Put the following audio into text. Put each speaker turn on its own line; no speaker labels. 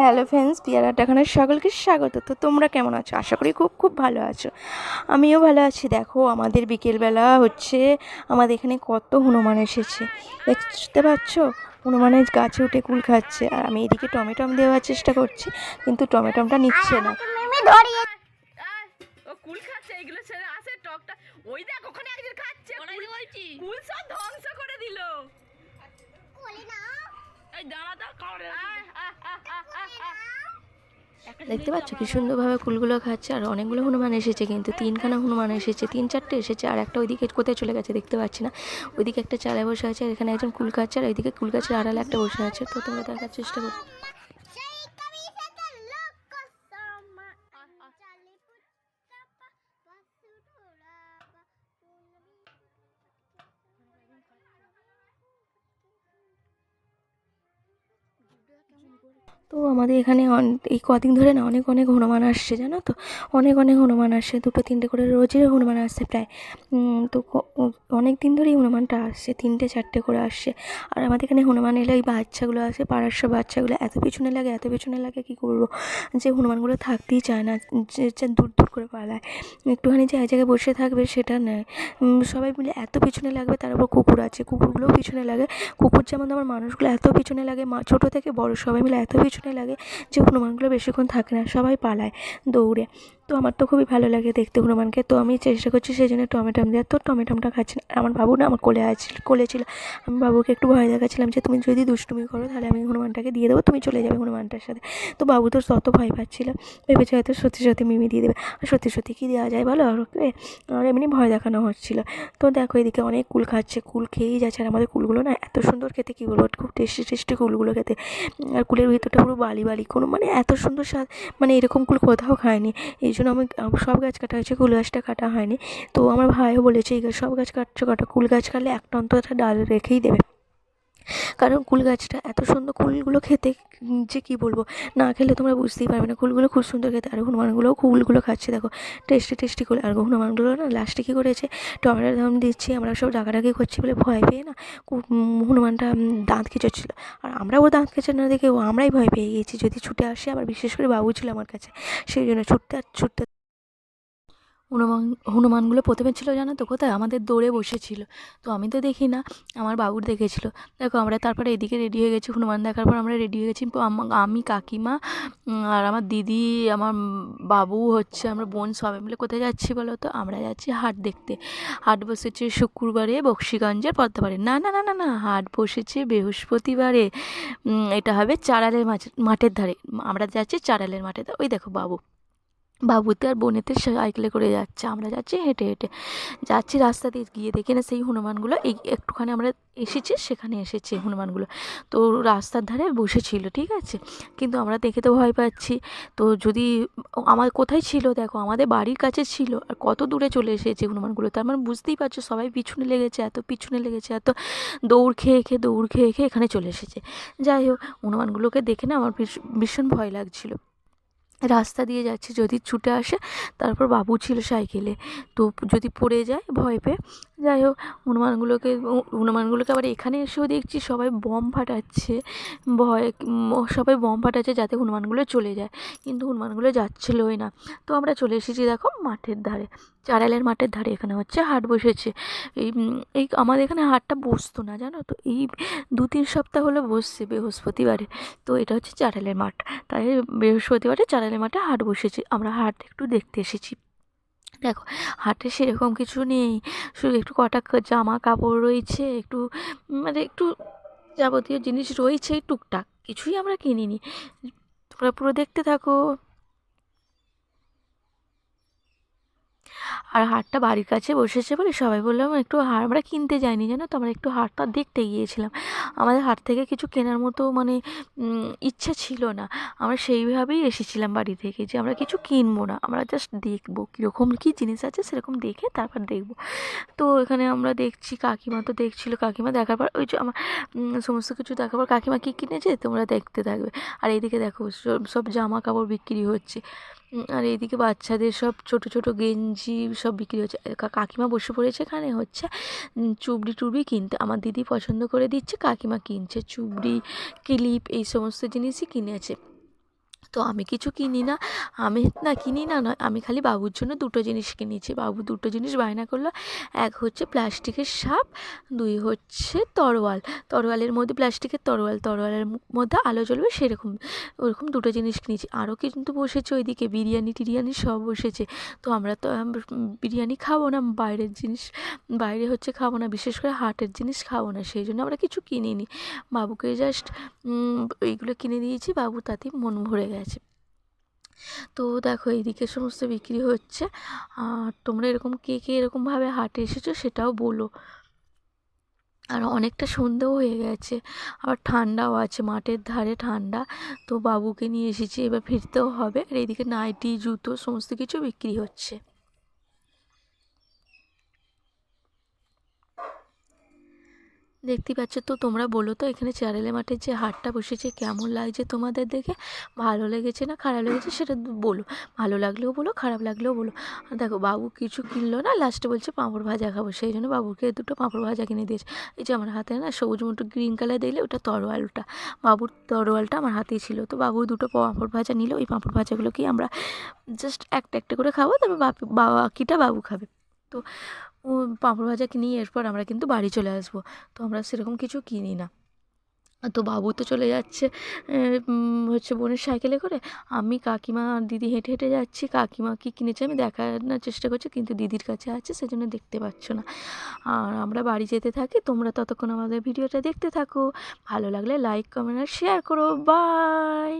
Hello friends পিয়ারা ডাকানোর সকলকে স্বাগত। তো তোমরা কেমন আছো? আশা করি খুব খুব ভালো আছো। আমিও ভালো আছি। দেখো আমাদের বিকেলবেলা হচ্ছে আমাদের এখানে কত হনুমান এসেছে। দেখতে পাচ্ছ? হনুমানের গাছে উঠে কুল খাচ্ছে। আর আমি এদিকে টমেটম দেওয়ার চেষ্টা করছি কিন্তু টমেটমটা নিচ্ছে না।
কুল খাচ্ছে এইগুলো ছেড়ে আসে টকটা। ওই দেখ ওখানে একজন খাচ্ছে। কুল সব ধ্বংস করে দিল।
দেখতে পাচ্ছ কি সুন্দরভাবে কুলগুলো খাচ্ছে আর অনেকগুলো হনুমান এসেছে কিন্তু তিনখানা হনুমান এসেছে তিন চারটে এসেছে আর একটা ওইদিকে কোথায় চলে গেছে দেখতে পাচ্ছি না ওইদিকে একটা চালায় বসে আছে আর এখানে একজন কুল খাচ্ছে আর ওইদিকে কুল গাছের আড়ালে একটা বসে আছে তো তোমরা দেখার চেষ্টা করো তো আমাদের এখানে এই কদিন ধরে না অনেক অনেক হনুমান আসছে, জানো তো? অনেক অনেক হনুমান আসছে, দুটো, তিনটে করে রোজই হনুমান আসছে প্রায়। তো অনেক দিন ধরেই হনুমানটা আসছে, তিনটে, চারটে করে আসছে। আর আমাদের এখানে হনুমান এলে ওই বাচ্চাগুলো আসে, পাড়ার সব বাচ্চাগুলো, এত পিছনে লাগে, এত পিছনে লাগে, কী করব? যে হনুমানগুলো থাকতেই চায় না, যে দূর দূর করে পালায়। একটুখানি যে এক জায়গায় বসে থাকবে সেটা নেয় সবাই মিলে এত পিছনে লাগবে, তার উপর কুকুর আছে, কুকুরগুলোও পিছনে লাগে। কুকুর যেমন আমার মানুষগুলো এত পিছনে লাগে ছোটো থেকে বড় সবাই মিলে এত পিছনে লাগে যে হনুমানগুলো বেশিক্ষণ থাকে না সবাই পালায় দৌড়ে। তো আমার তো খুবই ভালো লাগে দেখতে হনুমানকে। তো আমি চেষ্টা করছি সেই জন্য টমেটম দেওয়ার। তো টমেটমটা খাচ্ছি না আমার বাবু না আমার কোলে আছে কোলে ছিল। আমি বাবুকে একটু ভয় দেখাচ্ছিলাম যে, তুমি যদি দুষ্টুমি করো, তাহলে আমি হনুমানটাকে দিয়ে দেবো। তুমি চলে যাবে হনুমানটার সাথে। তো বাবু তো তত ভয় পাচ্ছিল। ভেবেছে হয়তো সত্যি সত্যি মিমি দিয়ে দেবে। আর সত্যি সত্যি কী দেওয়া যায় বলো? আর ওকে আর এমনি ভয় দেখানো হচ্ছিল। তো দেখো এদিকে অনেক কুল খাচ্ছে। কুল খেয়েই যাচ্ছে। আর আমাদের কুলগুলো না এত সুন্দর খেতে, কী বলব? খুব টেস্টি টেস্টি কুলগুলো খেতে। আর কুলের ভিতরটা পুরো বালি বালি কোনো মানে এত সুন্দর স্বাদ মানে এরকম কুল কোথাও খায়নি। এই জন্য আমি সব গাছ কাটা হয়েছে, কুল গাছটা কাটা হয়নি। তো আমার ভাইও বলেছে, এই গাছ, সব গাছ কাটছো কাটা? কুল গাছ কাটলে একটা অন্তত ডাল রেখেই দেবে। কারণ কুল গাছটা এত সুন্দর কুলগুলো খেতে যে কী বলব? না খেলে তোমরা বুঝতেই পারবে না। কুলগুলো খুব সুন্দর খেতে। আর হনুমানগুলোও কুলগুলো খাচ্ছে, দেখো। টেস্টি টেস্টি করে আর হনুমানগুলো না লাস্টে কী করেছে? টমেটো দাম দিচ্ছি, আমরা সব ডাকাডাকি করছি বলে ভয় পেয়ে না হনুমানটা দাঁত খেঁচোচ্ছিলো। আর আমরা ও দাঁত খেঁচে না দেখে ও আমরাই ভয় পেয়ে গেছি। যদি ছুটে আসে, আবার বিশেষ করে বাবু ছিল আমার কাছে, সেই জন্য ছুটতে আর ছুটতে হনুমান, হনুমানগুলো প্রথমে ছিল জানো তো? কোথায়? আমাদের দৌড়ে বসেছিল। তো আমি তো দেখি না, আমার বাবুর দেখেছিল। দেখো, আমরা তারপরে এদিকে রেডি হয়ে গেছি, হনুমান দেখার পর আমরা রেডি হয়ে গেছি। আম- কাকিমা আর আমার দিদি, আমার বাবু হচ্ছে, আমরা বোন সবাই মিলে কোথায় যাচ্ছি বলো তো? আমরা যাচ্ছি হাট দেখতে। হাট বসেছে শুক্রবারে বক্সিগঞ্জের পদ্মাবাড়ি। না না না না না, হাট বসেছে বৃহস্পতিবারে। এটা হবে চারালের মাঠের ধারে। আমরা যাচ্ছি চারালের মাঠে। ওই দেখো বাবু। বাবুতে আর বোনেতে সাইকেলে করে যাচ্ছে। আমরা যাচ্ছি হেঁটে হেঁটে। যাচ্ছি রাস্তা দিয়ে, গিয়ে দেখি না সেই হনুমানগুলো এই একটুখানি আমরা এসেছি, সেখানে এসেছে হনুমানগুলো। তো রাস্তার ধারে বসেছিল, ঠিক আছে? কিন্তু আমরা দেখে তো ভয় পাচ্ছি। তো যদি আমার কোথায় ছিল? দেখো, আমাদের বাড়ির কাছে ছিল। আর কত দূরে চলে এসেছে হনুমানগুলো? তার মানে বুঝতেই পারছ, সবাই পিছনে লেগেছে, এত পিছনে লেগেছে, এত দৌড় খেয়ে খেয়ে, দৌড় খেয়ে খেয়ে এখানে চলে এসেছে। যাই হোক, হনুমানগুলোকে দেখে না আমার ভীষ- ভীষণ ভয় লাগছিল। রাস্তা দিয়ে যাচ্ছে, যদি ছুটে আসে, তারপর বাবু ছিল সাইকেলে। তো যদি পড়ে যায় ভয় পেয়ে, যাই হোক, হনুমানগুলোকে হনুমানগুলোকে আবার এখানে এসেও দেখছি সবাই বম ফাটাচ্ছে, ভয়, সবাই বম ফাটাচ্ছে যাতে হনুমানগুলো চলে যায়। কিন্তু হনুমানগুলো যাচ্ছিলোই না। তো আমরা চলে এসেছি দেখো মাঠের ধারে। চারালের মাঠের ধারে এখানে হচ্ছে হাট বসেছে। এই এই আমাদের এখানে হাটটা বসতো না, জানো তো? এই দু তিন সপ্তাহ হলো বসছে বৃহস্পতিবারে। তো এটা হচ্ছে চারালের মাঠ। তাই বৃহস্পতিবারে চারালের মাঠে হাট বসেছে। আমরা হাট একটু দেখতে এসেছি। দেখো, হাটে সেরকম কিছু নেই। শুধু একটু কটা জামা কাপড় রয়েছে, একটু মানে একটু যাবতীয় জিনিস রয়েছে, টুকটাক। কিছুই আমরা কিনিনি। তোমরা পুরো দেখতে থাকো। আর হারটা বাড়ির কাছে বসেছে বলে সবাই বললাম একটু হার আমরা কিনতে যাইনি, জানো তো? আমরা একটু হারটা দেখতে গিয়েছিলাম। আমাদের হাট থেকে কিছু কেনার মতো মানে ইচ্ছে ছিল না। আমরা সেইভাবেই এসেছিলাম বাড়ি থেকে যে আমরা কিছু কিনবো না। আমরা জাস্ট দেখব কীরকম কী জিনিস আছে সেরকম দেখে তারপর দেখব। তো এখানে আমরা দেখছি, কাকিমা তো দেখছিল। কাকিমা দেখার পর ওই যে আমার সমস্ত কিছু দেখার পর কাকিমা কী কিনেছে? তোমরা দেখতে থাকবে। আর এইদিকে দেখো, সব জামা কাপড় বিক্রি হচ্ছে। আর এইদিকে বাচ্চাদের সব ছোট ছোট গেঞ্জি সব বিক্রি হচ্ছে। কাকিমা বসে পড়েছে এখানে, হচ্ছে চুবড়ি টুবড়ি কিনতে। আমার দিদি পছন্দ করে দিচ্ছে, কাকিমা কিনছে। চুবড়ি, ক্লিপ, এই সমস্ত জিনিসই কিনেছে। তো আমি কিছু কিনি না। আমি না কিনি না নয়, আমি খালি বাবুর জন্য দুটো জিনিস কিনেছি। বাবু দুটো জিনিস বায়না করল, এক হচ্ছে প্লাস্টিকের সাপ, দুই হচ্ছে তরোয়াল। তরোয়ালের মধ্যে প্লাস্টিকের তরোয়াল, তরোয়ালের মধ্যে আলো জ্বলবে, সেরকম, ওরকম দুটো জিনিস কিনেছি। আরও কিন্তু বসেছে ওইদিকে, বিরিয়ানি, টিরিয়ানি সব বসেছে। তো আমরা তো বিরিয়ানি খাব না, বাইরের জিনিস, বাইরে হচ্ছে খাব না, বিশেষ করে হাটের জিনিস খাব না, সেই জন্য আমরা কিছু কিনিনি। বাবুকে জাস্ট এইগুলো কিনে দিয়েছি, বাবু তাতেই মন ভরে গেছে। তো দেখো এইদিকে সমস্ত বিক্রি হচ্ছে। আর তোমরা এরকম কে কে এরকমভাবে হাটে এসেছ সেটাও বলো। আর অনেকটা সন্ধেও হয়ে গেছে। আবার ঠান্ডাও আছে, মাঠের ধারে ঠান্ডা। তো বাবুকে নিয়ে এসেছি, এবার ফিরতেও হবে। আর এইদিকে নাইটি, জুতো, সমস্ত কিছু বিক্রি হচ্ছে। দেখতেই পাচ্ছ তো, তোমরা বলো তো, এখানে চারেলে মাঠের যে হাটটা বসেছে, কেমন লাগছে তোমাদের দেখে? ভালো লেগেছে না খারাপ লেগেছে সেটা বলো। ভালো লাগলেও বলো, খারাপ লাগলেও বলো। আর দেখো, বাবু কিছু কিনলো না লাস্টে বলছে পাঁপড় ভাজা খাব, সেই জন্য বাবুকে দুটো পাঁপড় ভাজা কিনে দিয়েছে। এই যে আমার হাতে না সবুজ মুটো গ্রিন কালার দিলে ওটা তরোয়ালটা, বাবুর তরোয়ালটা আমার হাতেই ছিল। তো বাবু দুটো পাঁপড় ভাজা নিল, ওই পাঁপড় ভাজাগুলোকেই আমরা জাস্ট একটা একটা করে খাব তবে বাপি বাকিটা বাবু খাবে। তো ও পাঁপড় ভাজা কিনি এরপর আমরা কিন্তু বাড়ি চলে আসব। তো আমরা সেরকম কিছু কিনি না। তো বাবু তো চলে যাচ্ছে হচ্ছে বোনের সাইকেলে করে। আমি কাকিমা আর দিদি হেঁটে হেঁটে যাচ্ছি। কাকিমা কী কিনেছে আমি দেখানোর চেষ্টা করছি, কিন্তু দিদির কাছে আছে, সেজন্য দেখতে পাচ্ছ না। আর আমরা বাড়ি যেতে থাকি, তোমরা ততক্ষণ আমাদের ভিডিওটা দেখতে থাকো। ভালো লাগলে লাইক কমেন্ট আর শেয়ার করো। বাই